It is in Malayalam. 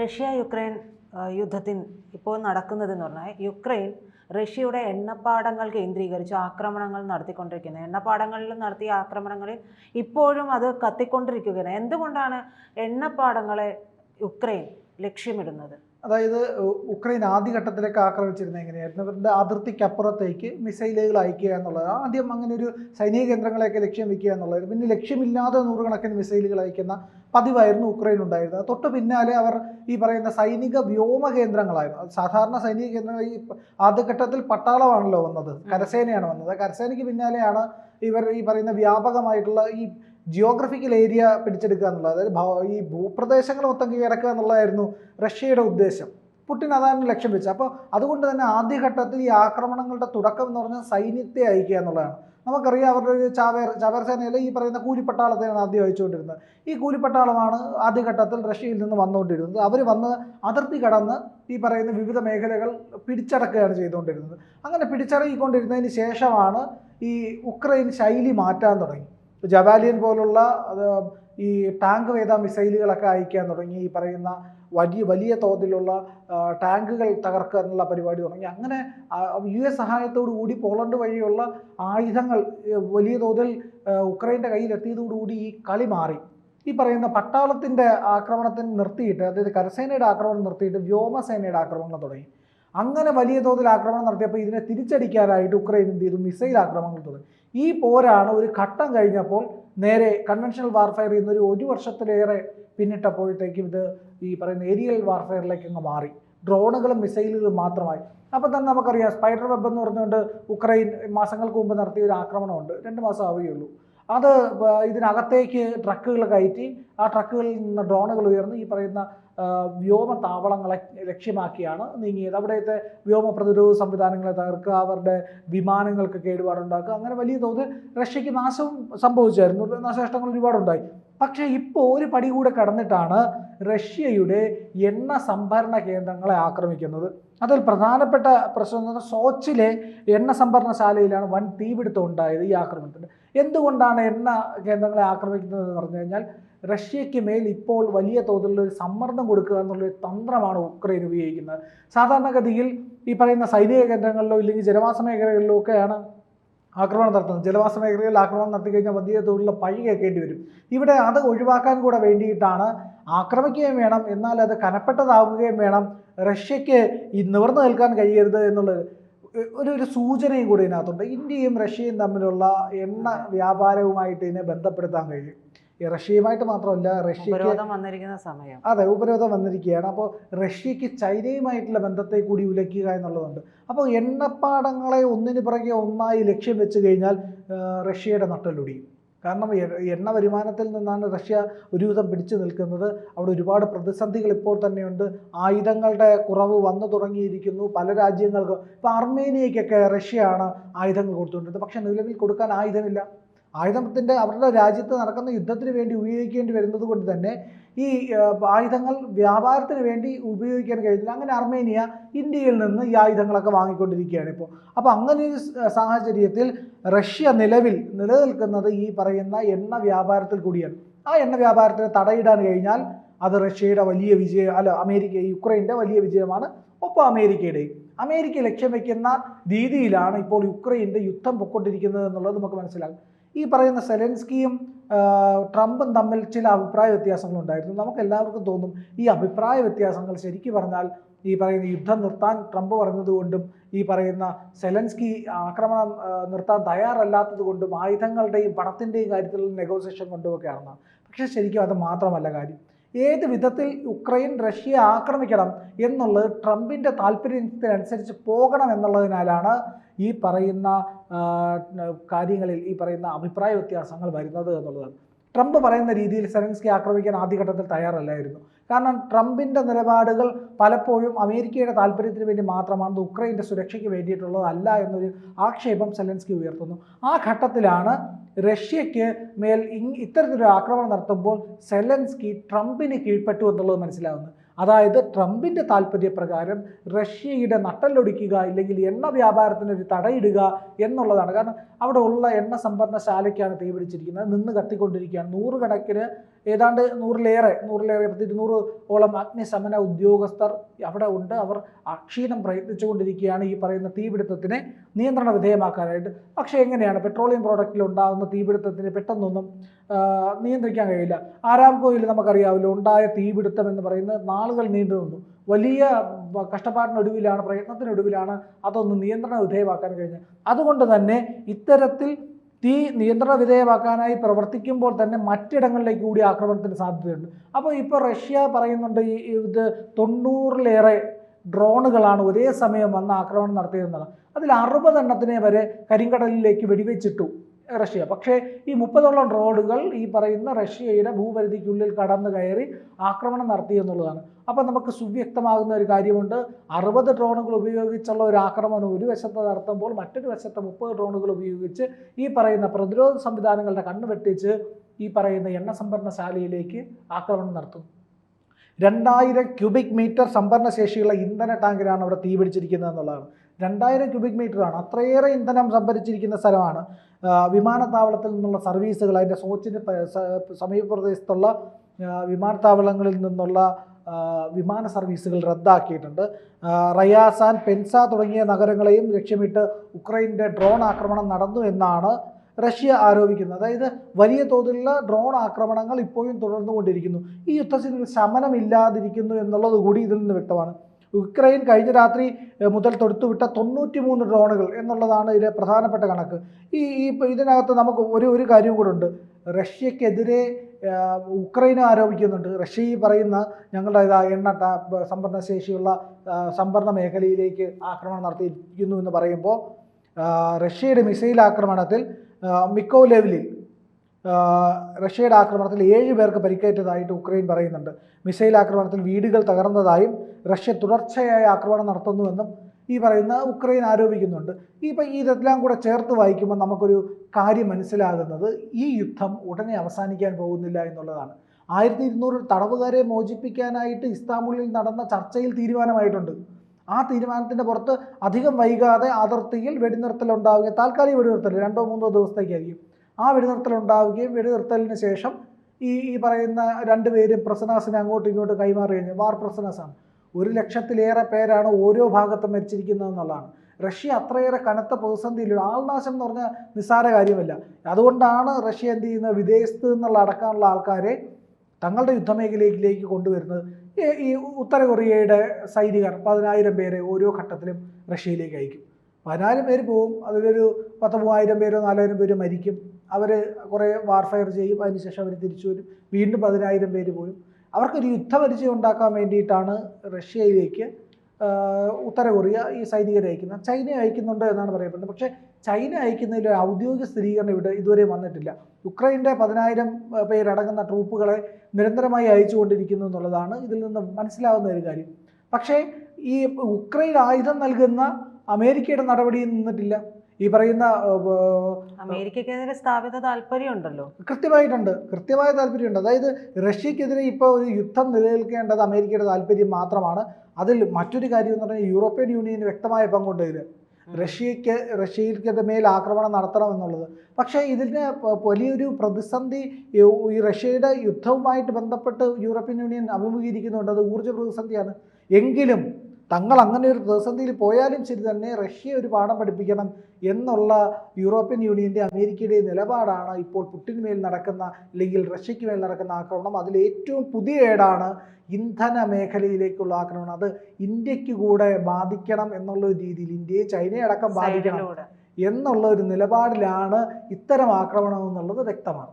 റഷ്യ യുക്രൈൻ യുദ്ധത്തിൽ ഇപ്പോൾ നടക്കുന്നതെന്ന് പറഞ്ഞാൽ യുക്രൈൻ റഷ്യയുടെ എണ്ണപ്പാടങ്ങൾ കേന്ദ്രീകരിച്ച് ആക്രമണങ്ങൾ നടത്തിക്കൊണ്ടിരിക്കുന്നത്. എണ്ണപ്പാടങ്ങളിൽ നടത്തിയ ആക്രമണങ്ങളിൽ ഇപ്പോഴും അത് കത്തിക്കൊണ്ടിരിക്കുകയാണ്. എന്തുകൊണ്ടാണ് എണ്ണപ്പാടങ്ങളെ യുക്രൈൻ ലക്ഷ്യമിടുന്നത്? അതായത് ഉക്രൈൻ ആദ്യഘട്ടത്തിലേക്ക് ആക്രമിച്ചിരുന്നത് എങ്ങനെയായിരുന്നു? ഇവരുടെ അതിർത്തിക്കപ്പുറത്തേക്ക് മിസൈലുകൾ അയക്കുക എന്നുള്ളത് ആദ്യം അങ്ങനെ ഒരു സൈനിക കേന്ദ്രങ്ങളെയൊക്കെ ലക്ഷ്യം വെക്കുക എന്നുള്ളത് പിന്നെ ലക്ഷ്യമില്ലാതെ നൂറുകണക്കിന് മിസൈലുകൾ അയക്കുന്ന പതിവായിരുന്നു ഉക്രൈൻ ഉണ്ടായിരുന്നത് തൊട്ട് പിന്നാലെ അവർ ഈ പറയുന്ന സൈനിക വ്യോമ കേന്ദ്രങ്ങളായിരുന്നു. സാധാരണ സൈനിക കേന്ദ്രങ്ങൾ ഈ ആദ്യഘട്ടത്തിൽ പട്ടാളമാണല്ലോ വന്നത് കരസേനയാണ് വന്നത്. കരസേനയ്ക്ക് പിന്നാലെയാണ് ഇവർ ഈ പറയുന്ന വ്യാപകമായിട്ടുള്ള ഈ ജിയോഗ്രഫിക്കൽ ഏരിയ പിടിച്ചെടുക്കുക എന്നുള്ളത്. അതായത് ഭൗ- ഈ ഭൂപ്രദേശങ്ങൾ മൊത്തം കീഴടക്കുക എന്നുള്ളതായിരുന്നു റഷ്യയുടെ ഉദ്ദേശം. പുട്ടിൻ അതാണ് ലക്ഷ്യം വെച്ചത്. അപ്പോൾ അതുകൊണ്ട് തന്നെ ആദ്യഘട്ടത്തിൽ ഈ ആക്രമണങ്ങളുടെ തുടക്കം എന്ന് പറഞ്ഞാൽ സൈന്യത്തെ അയക്കുക എന്നുള്ളതാണ്. നമുക്കറിയാം അവരുടെ ഒരു ചാവേർ ചാവേർ സേനയിൽ ഈ പറയുന്ന കൂലിപ്പട്ടാളത്തെയാണ് ആദ്യം അയച്ചുകൊണ്ടിരുന്നത് ഈ കൂലിപ്പട്ടാളമാണ് ആദ്യഘട്ടത്തിൽ റഷ്യയിൽ നിന്ന് വന്നുകൊണ്ടിരുന്നത്. അവർ വന്ന് അതിർത്തി കടന്ന് ഈ പറയുന്ന വിവിധ മേഖലകൾ പിടിച്ചടക്കുകയാണ് ചെയ്തുകൊണ്ടിരുന്നത്. അങ്ങനെ പിടിച്ചടക്കിക്കൊണ്ടിരുന്നതിന് ശേഷമാണ് ഈ ഉക്രൈൻ ശൈലി മാറ്റാൻ തുടങ്ങി. ജവാലിയൻ പോലുള്ള ഈ ടാങ്ക് വേദ മിസൈലുകളൊക്കെ അയക്കാൻ തുടങ്ങി ഈ പറയുന്ന വലിയ വലിയ തോതിലുള്ള ടാങ്കുകൾ തകർക്കുക എന്നുള്ള പരിപാടി തുടങ്ങി. അങ്ങനെ യു എസ് സഹായത്തോടു കൂടി പോളണ്ട് വഴിയുള്ള ആയുധങ്ങൾ വലിയ തോതിൽ ഉക്രൈന്റെ കയ്യിലെത്തിയതോടുകൂടി ഈ കളി മാറി. ഈ പറയുന്ന പട്ടാളത്തിന്റെ ആക്രമണത്തിന് നിർത്തിയിട്ട് അതായത് കരസേനയുടെ ആക്രമണം നിർത്തിയിട്ട് വ്യോമസേനയുടെ ആക്രമണം തുടങ്ങി. അങ്ങനെ വലിയ തോതിൽ ആക്രമണം നടത്തിയപ്പോൾ ഇതിനെ തിരിച്ചടിക്കാനായിട്ട് ഉക്രൈൻ എന്ത് ചെയ്തു? മിസൈൽ ആക്രമണങ്ങൾ തുടങ്ങി. ഈ പോരാണ് ഒരു ഘട്ടം കഴിഞ്ഞപ്പോൾ നേരെ കൺവെൻഷണൽ വാർഫെയർ ഒരു ഒരു വർഷത്തിലേറെ പിന്നിട്ടപ്പോഴത്തേക്കും ഇത് ഈ പറയുന്ന ഏരിയൽ വാർഫെയറിലേക്ക് അങ്ങ് മാറി. ഡ്രോണുകളും മിസൈലുകളും മാത്രമായി. അപ്പോൾ തന്നെ നമുക്കറിയാം സ്പൈഡർ വെബ് എന്ന് പറഞ്ഞുകൊണ്ട് ഉക്രൈൻ മാസങ്ങൾക്ക് മുമ്പ് നടത്തിയ ഒരു ആക്രമണമുണ്ട്. രണ്ട് മാസം ആവുകയുള്ളൂ. അത് ഇതിനകത്തേക്ക് ട്രക്കുകൾ കയറ്റി ആ ട്രക്കുകളിൽ നിന്ന് ഡ്രോണുകൾ ഉയർന്ന് ഈ പറയുന്ന വ്യോമ താവളങ്ങളെ ലക്ഷ്യമാക്കിയാണ് നീങ്ങിയത്. അവിടുത്തെ വ്യോമ പ്രതിരോധ സംവിധാനങ്ങളെ തകർക്കുക അവരുടെ വിമാനങ്ങൾക്ക് കേടുപാടുണ്ടാക്കുക അങ്ങനെ വലിയ തോതിൽ റഷ്യക്ക് നാശവും സംഭവിച്ചായിരുന്നു. നാശനഷ്ടങ്ങൾ ഒരുപാടുണ്ടായി. പക്ഷേ ഇപ്പോൾ ഒരു പടി കൂടെ കടന്നിട്ടാണ് റഷ്യയുടെ എണ്ണ സംഭരണ കേന്ദ്രങ്ങളെ ആക്രമിക്കുന്നത്. അതിൽ പ്രധാനപ്പെട്ട പ്രശ്നം എന്ന് പറഞ്ഞാൽ സോച്ചിലെ എണ്ണ സംഭരണശാലയിലാണ് വൻ തീപിടുത്തം ഉണ്ടായത് ഈ ആക്രമണത്തിന്. എന്തുകൊണ്ടാണ് എണ്ണ കേന്ദ്രങ്ങളെ ആക്രമിക്കുന്നത് എന്ന് പറഞ്ഞു കഴിഞ്ഞാൽ റഷ്യയ്ക്ക് മേൽ ഇപ്പോൾ വലിയ തോതിലുള്ള ഒരു സമ്മർദ്ദം കൊടുക്കുക എന്നുള്ളൊരു തന്ത്രമാണ് ഉക്രൈൻ ഉപയോഗിക്കുന്നത്. സാധാരണഗതിയിൽ ഈ പറയുന്ന സൈനിക കേന്ദ്രങ്ങളിലോ ഇല്ലെങ്കിൽ ജനവാസ മേഖലകളിലോ ഒക്കെയാണ് ആക്രമണം നടത്തുന്നത്. ജലവാസ മേഖലയിൽ ആക്രമണം നടത്തി കഴിഞ്ഞാൽ വലിയ തോതിലുള്ള പഴി കേൾക്കേണ്ടി വരും. ഇവിടെ അത് ഒഴിവാക്കാൻ കൂടെ വേണ്ടിയിട്ടാണ് ആക്രമിക്കുകയും വേണം എന്നാൽ അത് കനപ്പെട്ടതാവുകയും വേണം റഷ്യയ്ക്ക് ഈ നിവർന്നു നിൽക്കാൻ കഴിയരുത് എന്നുള്ളത് ഒരു ഒരു സൂചനയും കൂടി ഇതിനകത്തുണ്ട്. ഇന്ത്യയും റഷ്യയും തമ്മിലുള്ള എണ്ണ വ്യാപാരവുമായിട്ട് ഇതിനെ ബന്ധപ്പെടുത്താൻ കഴിയും. റഷ്യയുമായിട്ട് മാത്രമല്ല റഷ്യക്ക് വന്നിരിക്കുന്ന സമയം. അതെ ഉപരോധം വന്നിരിക്കുകയാണ്. അപ്പോൾ റഷ്യക്ക് ചൈനയുമായിട്ടുള്ള ബന്ധത്തെ കൂടി ഉലയ്ക്കുക എന്നുള്ളതുണ്ട്. അപ്പോൾ എണ്ണപ്പാടങ്ങളെ ഒന്നിനു പിറകെ ഒന്നായി ലക്ഷ്യം വെച്ച് കഴിഞ്ഞാൽ റഷ്യയുടെ നട്ടലൊടിയും കാരണം എണ്ണ വരുമാനത്തിൽ നിന്നാണ് റഷ്യ ഒരുവിധം പിടിച്ചു നിൽക്കുന്നത്. അവിടെ ഒരുപാട് പ്രതിസന്ധികൾ ഇപ്പോൾ തന്നെയുണ്ട്. ആയുധങ്ങളുടെ കുറവ് വന്നു തുടങ്ങിയിരിക്കുന്നു. പല രാജ്യങ്ങൾക്കും ഇപ്പോൾ അർമേനിയയ്ക്കൊക്കെ റഷ്യയാണ് ആയുധങ്ങൾ കൊടുത്തുകൊണ്ടിരുന്നത്. പക്ഷേ നിലവിൽ കൊടുക്കാൻ ആയുധമില്ല. ആയുധത്തിന്റെ അവരുടെ രാജ്യത്ത് നടക്കുന്ന യുദ്ധത്തിന് വേണ്ടി ഉപയോഗിക്കേണ്ടി വരുന്നത് കൊണ്ട് തന്നെ ഈ ആയുധങ്ങൾ വ്യാപാരത്തിന് വേണ്ടി ഉപയോഗിക്കാൻ കഴിഞ്ഞില്ല അങ്ങനെ അർമേനിയ ഇന്ത്യയിൽ നിന്ന് ഈ ആയുധങ്ങളൊക്കെ വാങ്ങിക്കൊണ്ടിരിക്കുകയാണ് ഇപ്പോൾ. അപ്പോൾ അങ്ങനെ ഒരു സാഹചര്യത്തിൽ റഷ്യ നിലവിൽ നിലനിൽക്കുന്നത് ഈ പറയുന്ന എണ്ണ വ്യാപാരത്തിൽ കൂടിയാണ്. ആ എണ്ണ വ്യാപാരത്തിന് തടയിടാൻ കഴിഞ്ഞാൽ അത് റഷ്യയുടെ വലിയ വിജയം അല്ല അമേരിക്ക യുക്രൈന്റെ വലിയ വിജയമാണ്. ഒപ്പം അമേരിക്കയുടെയും അമേരിക്ക ലക്ഷ്യം വയ്ക്കുന്ന രീതിയിലാണ് ഇപ്പോൾ യുക്രൈന്റെ യുദ്ധം പൊക്കൊണ്ടിരിക്കുന്നത് എന്നുള്ളത് നമുക്ക് മനസ്സിലാകും. ഈ പറയുന്ന സെലൻസ്കിയും ട്രംപും തമ്മിൽ ചില അഭിപ്രായ വ്യത്യാസങ്ങളുണ്ടായിരുന്നു. നമുക്ക് എല്ലാവർക്കും തോന്നും ഈ അഭിപ്രായ വ്യത്യാസങ്ങൾ ശരിക്കും പറഞ്ഞാൽ ഈ പറയുന്ന യുദ്ധം നിർത്താൻ ട്രംപ് പറഞ്ഞതുകൊണ്ടും ഈ പറയുന്ന സെലൻസ്കി ആക്രമണം നിർത്താൻ തയ്യാറല്ലാത്തത് കൊണ്ടും ആയുധങ്ങളുടെയും പണത്തിന്റെയും കാര്യത്തിലുള്ള നെഗോസിയേഷൻ കൊണ്ടുമൊക്കെയാണെന്നാണ്. പക്ഷേ ശരിക്കും അത് മാത്രമല്ല കാര്യം. ഏത് വിധത്തിൽ ഉക്രൈൻ റഷ്യ ആക്രമിക്കണം എന്നുള്ളത് ട്രംപിന്റെ താല്പര്യത്തിനനുസരിച്ച് പോകണം എന്നുള്ളതിനാലാണ് ഈ പറയുന്ന കാര്യങ്ങളിൽ ഈ പറയുന്ന അഭിപ്രായ വ്യത്യാസങ്ങൾ വരുന്നത് എന്നുള്ളതാണ് ട്രംപ് പറയുന്ന രീതിയിൽ സെലൻസ്കി ആക്രമിക്കാൻ ആദ്യഘട്ടത്തിൽ തയ്യാറല്ലായിരുന്നു. കാരണം ട്രംപിന്റെ നിലപാടുകൾ പലപ്പോഴും അമേരിക്കയുടെ താല്പര്യത്തിന് വേണ്ടി മാത്രമാണ് ഉക്രൈന്റെ സുരക്ഷയ്ക്ക് വേണ്ടിയിട്ടുള്ളതല്ല എന്നൊരു ആക്ഷേപം സെലൻസ്കി ഉയർത്തുന്നു. ആ ഘട്ടത്തിലാണ് റഷ്യയ്ക്ക് മേൽ ഇത്തരത്തിലൊരു ആക്രമണം നടത്തുമ്പോൾ സെലൻസ്കി ട്രംപിന് കീഴ്പ്പെട്ടു എന്നുള്ളത് മനസ്സിലാവുന്നത്. അതായത് ട്രംപിന്റെ താല്പര്യപ്രകാരം റഷ്യയുടെ നട്ടലൊടിക്കുക ഇല്ലെങ്കിൽ എണ്ണ വ്യാപാരത്തിന് ഒരു തടയിടുക എന്നുള്ളതാണ്. കാരണം അവിടെ ഉള്ള എണ്ണ സംഭരണശാലയ്ക്കാണ് തീ പിടിച്ചിരിക്കുന്നത്. നിന്ന് കത്തിക്കൊണ്ടിരിക്കുകയാണ്. നൂറുകണക്കിന് ഏതാണ്ട് നൂറിലേറെ നൂറിലേറെ ഇരുന്നൂറ് ഓളം അഗ്നിശമന ഉദ്യോഗസ്ഥർ അവിടെ ഉണ്ട്. അവർ അക്ഷീണം പ്രയത്നിച്ചുകൊണ്ടിരിക്കുകയാണ് ഈ പറയുന്ന തീപിടുത്തത്തിനെ നിയന്ത്രണ വിധേയമാക്കാനായിട്ട്. പക്ഷേ എങ്ങനെയാണ്? പെട്രോളിയം പ്രോഡക്റ്റിൽ ഉണ്ടാകുന്ന തീപിടുത്തത്തിന് പെട്ടെന്നൊന്നും നിയന്ത്രിക്കാൻ കഴിയില്ല. ആരാംകോയിൽ നമുക്കറിയാമല്ലോ ഉണ്ടായ തീപിടുത്തം എന്ന് പറയുന്നത് നാളുകൾ നീണ്ടു നിന്നു. വലിയ കഷ്ടപ്പാടിനൊടുവിലാണ് പ്രയത്നത്തിനൊടുവിലാണ് അതൊന്ന് നിയന്ത്രണ വിധേയമാക്കാൻ കഴിഞ്ഞത്. അതുകൊണ്ട് തന്നെ ഇത്തരത്തിൽ തീ നിയന്ത്രണ വിധേയമാക്കാനായി പ്രവർത്തിക്കുമ്പോൾ തന്നെ മറ്റിടങ്ങളിലേക്ക് കൂടി ആക്രമണത്തിന് സാധ്യതയുണ്ട്. അപ്പോൾ ഇപ്പോൾ റഷ്യ പറയുന്നുണ്ട് ഈ ഇത് തൊണ്ണൂറിലേറെ ഡ്രോണുകളാണ് ഒരേ സമയം വന്ന് ആക്രമണം നടത്തിയതെന്നാണ് അതിൽ അറുപതെണ്ണത്തിനെ വരെ കരിങ്കടലിലേക്ക് വെടിവെച്ചിട്ടു. റഷ്യ. പക്ഷേ ഈ മുപ്പതോളം റോഡുകൾ ഈ പറയുന്ന റഷ്യയുടെ ഭൂപരിധിക്കുള്ളിൽ കടന്നു കയറി ആക്രമണം നടത്തി എന്നുള്ളതാണ്. അപ്പോൾ നമുക്ക് സുവ്യക്തമാകുന്ന ഒരു കാര്യമുണ്ട്. അറുപത് ഡ്രോണുകൾ ഉപയോഗിച്ചുള്ള ഒരു ആക്രമണം ഒരു വശത്ത് നടത്തുമ്പോൾ മറ്റൊരു വശത്ത് മുപ്പത് ഡ്രോണുകൾ ഉപയോഗിച്ച് ഈ പറയുന്ന പ്രതിരോധ സംവിധാനങ്ങളുടെ കണ്ണ് വെട്ടിച്ച് ഈ പറയുന്ന എണ്ണ സംഭരണശാലയിലേക്ക് ആക്രമണം നടത്തും രണ്ടായിരം ക്യൂബിക് മീറ്റർ സംഭരണ ശേഷിയുള്ള ഇന്ധന ടാങ്കിലാണ് അവിടെ തീ പിടിച്ചിരിക്കുന്നത് എന്നുള്ളതാണ്. രണ്ടായിരം ക്യൂബിക് മീറ്ററാണ്. അത്രയേറെ ഇന്ധനം സംഭരിച്ചിരിക്കുന്ന സ്ഥലമാണ് വിമാനത്താവളത്തിൽ നിന്നുള്ള സർവീസുകൾ അതിന്റെ സോച്ചിന് സമീപപ്രദേശത്തുള്ള സമീപ പ്രദേശത്തുള്ള വിമാനത്താവളങ്ങളിൽ നിന്നുള്ള വിമാന സർവീസുകൾ റദ്ദാക്കിയിട്ടുണ്ട്. റയാസാൻ പെൻസ തുടങ്ങിയ നഗരങ്ങളെയും ലക്ഷ്യമിട്ട് ഉക്രൈന്റെ ഡ്രോൺ ആക്രമണം നടന്നു എന്നാണ് റഷ്യ ആരോപിക്കുന്നത് അതായത് വലിയ തോതിലുള്ള ഡ്രോൺ ആക്രമണങ്ങൾ ഇപ്പോഴും തുടർന്നുകൊണ്ടിരിക്കുന്നു. ഈ യുദ്ധത്തിൽ ശമനമില്ലാതിരിക്കുന്നു എന്നുള്ളത് കൂടി ഇതിൽ നിന്ന് വ്യക്തമാണ്. ഉക്രൈൻ കഴിഞ്ഞ രാത്രി മുതൽ തൊടുത്തുവിട്ട തൊണ്ണൂറ്റി മൂന്ന് ഡ്രോണുകൾ എന്നുള്ളതാണ് ഇതിലെ പ്രധാനപ്പെട്ട കണക്ക്. ഈ ഈ ഇതിനകത്ത് നമുക്ക് ഒരു ഒരു കാര്യം കൂടെ ഉണ്ട്. റഷ്യക്കെതിരെ ഉക്രൈൻ ആരോപിക്കുന്നുണ്ട്. റഷ്യ പറയുന്ന ഞങ്ങളുടെ ഇതാ എണ്ണ സംഭരണ ശേഷിയുള്ള സംഭരണ മേഖലയിലേക്ക് ആക്രമണം നടത്തിയിരിക്കുന്നു എന്ന് പറയുമ്പോൾ റഷ്യയുടെ മിസൈൽ ആക്രമണത്തിൽ ആഹ്, മിക്കോലെവലിൽ ആഹ്, റഷ്യയുടെ ആക്രമണത്തിൽ ഏഴ് പേർക്ക് പരിക്കേറ്റതായിട്ട് ഉക്രൈൻ പറയുന്നുണ്ട്. മിസൈൽ ആക്രമണത്തിൽ വീടുകൾ തകർന്നതായും റഷ്യ തുടർച്ചയായ ആക്രമണം നടത്തുന്നുവെന്നും ഈ പറയുന്ന ഉക്രൈൻ ആരോപിക്കുന്നുണ്ട്. ഇപ്പം ഇതെല്ലാം കൂടെ ചേർത്ത് വായിക്കുമ്പോൾ നമുക്കൊരു കാര്യം മനസ്സിലാകുന്നത് ഈ യുദ്ധം ഉടനെ അവസാനിക്കാൻ പോകുന്നില്ല എന്നുള്ളതാണ്. ആയിരത്തി ഇരുന്നൂറ് തടവുകാരെ മോചിപ്പിക്കാനായിട്ട് ഇസ്താംബുളിൽ നടന്ന ചർച്ചയിൽ തീരുമാനമായിട്ടുണ്ട്. ആ തീരുമാനത്തിന്റെ പുറത്ത് അധികം വൈകാതെ അതിർത്തിയിൽ വെടിനിർത്തൽ ഉണ്ടാവുകയും താൽക്കാലിക വെടിനിർത്തൽ രണ്ടോ മൂന്നോ ദിവസത്തേക്കായിരിക്കും. ആ വെടിനിർത്തൽ ഉണ്ടാവുകയും വെടിനിർത്തലിന് ശേഷം ഈ ഈ പറയുന്ന രണ്ടുപേരും പ്രസനാസിനെ അങ്ങോട്ടും ഇങ്ങോട്ടും കൈമാറി കഴിഞ്ഞു. വാർ പ്രസനാസാണ്. ഒരു ലക്ഷത്തിലേറെ പേരാണ് ഓരോ ഭാഗത്തും മരിച്ചിരിക്കുന്നതെന്നുള്ളതാണ് റഷ്യ അത്രയേറെ കനത്ത പ്രതിസന്ധിയിലുള്ള ആൾനാശം എന്ന് പറഞ്ഞാൽ നിസ്സാര കാര്യമല്ല. അതുകൊണ്ടാണ് റഷ്യ എന്ത് ചെയ്യുന്നത്? വിദേശത്ത് നിന്നുള്ള അടക്കമുള്ള ആൾക്കാരെ തങ്ങളുടെ യുദ്ധമേഖലയിലേക്ക് കൊണ്ടുവരുന്നത്. ഈ- ഉത്തര കൊറിയയുടെ സൈനികർ പതിനായിരം പേരെ ഓരോ ഘട്ടത്തിലും റഷ്യയിലേക്ക് അയക്കും. പതിനായിരം പേര് പോവും. അതിലൊരു പത്ത് മൂവായിരം പേരോ നാലായിരം പേരോ മരിക്കും. അവർ കുറേ വാർഫയർ ചെയ്യും. അതിനുശേഷം അവർ തിരിച്ചു വരും. വീണ്ടും പതിനായിരം പേര് പോയും അവർക്കൊരു യുദ്ധപരിചയം ഉണ്ടാക്കാൻ വേണ്ടിയിട്ടാണ് റഷ്യയിലേക്ക് ഉത്തര കൊറിയ ഈ സൈനികരെ അയക്കുന്ന ചൈന അയക്കുന്നുണ്ട് എന്നാണ് പറയപ്പെടുന്നത്. പക്ഷേ ചൈന അയക്കുന്നതിൽ ഒരു ഔദ്യോഗിക സ്ഥിരീകരണം ഇവിടെ ഇതുവരെ വന്നിട്ടില്ല. യുക്രൈന്റെ പതിനായിരം പേരടങ്ങുന്ന ട്രൂപ്പുകളെ നിരന്തരമായി അയച്ചുകൊണ്ടിരിക്കുന്നു എന്നുള്ളതാണ് ഇതിൽ നിന്ന് മനസ്സിലാവുന്ന ഒരു കാര്യം. പക്ഷേ ഈ ഉക്രൈൻ ആയുധം നൽകുന്ന അമേരിക്കയുടെ നടപടിയിൽ നിന്നിട്ടില്ല. ഈ പറയുന്ന അമേരിക്കക്കെതിരെ സ്ഥാപിത താല്പര്യമുണ്ടല്ലോ. കൃത്യമായിട്ടുണ്ട്. കൃത്യമായ താല്പര്യമുണ്ട്. അതായത് റഷ്യക്കെതിരെ ഇപ്പോൾ ഒരു യുദ്ധം നിലനിൽക്കേണ്ടത് അമേരിക്കയുടെ താല്പര്യം മാത്രമാണ്. അതിൽ മറ്റൊരു കാര്യം എന്ന് പറഞ്ഞാൽ യൂറോപ്യൻ യൂണിയൻ വ്യക്തമായ പങ്കുണ്ട് ഇതിൽ റഷ്യക്ക് റഷ്യയ്ക്ക് മേൽ ആക്രമണം നടത്തണം എന്നുള്ളത്. പക്ഷേ ഇതിന് വലിയൊരു പ്രതിസന്ധി ഈ റഷ്യയുടെ യുദ്ധവുമായിട്ട് ബന്ധപ്പെട്ട് യൂറോപ്യൻ യൂണിയൻ അഭിമുഖീകരിക്കുന്നുണ്ട്. അത് ഊർജ പ്രതിസന്ധിയാണ്. എങ്കിലും തങ്ങൾ അങ്ങനെ ഒരു പ്രതിസന്ധിയിൽ പോയാലും ശരി തന്നെ റഷ്യ ഒരു പാഠം പഠിപ്പിക്കണം എന്നുള്ള യൂറോപ്യൻ യൂണിയന്റെ അമേരിക്കയുടെ നിലപാടാണ് ഇപ്പോൾ പുട്ടിന് മേൽ നടക്കുന്ന അല്ലെങ്കിൽ റഷ്യയ്ക്ക് മേൽ നടക്കുന്ന ആക്രമണം. അതിൽ ഏറ്റവും പുതിയ ഏടാണ് ഇന്ധന മേഖലയിലേക്കുള്ള ആക്രമണം. അത് ഇന്ത്യയ്ക്ക് കൂടെ ബാധിക്കണം എന്നുള്ള ഒരു രീതിയിൽ ഇന്ത്യയെ ചൈനയെ അടക്കം ബാധിക്കണം എന്നുള്ള ഒരു നിലപാടിലാണ് ഇത്തരം ആക്രമണം എന്നുള്ളത് വ്യക്തമാണ്.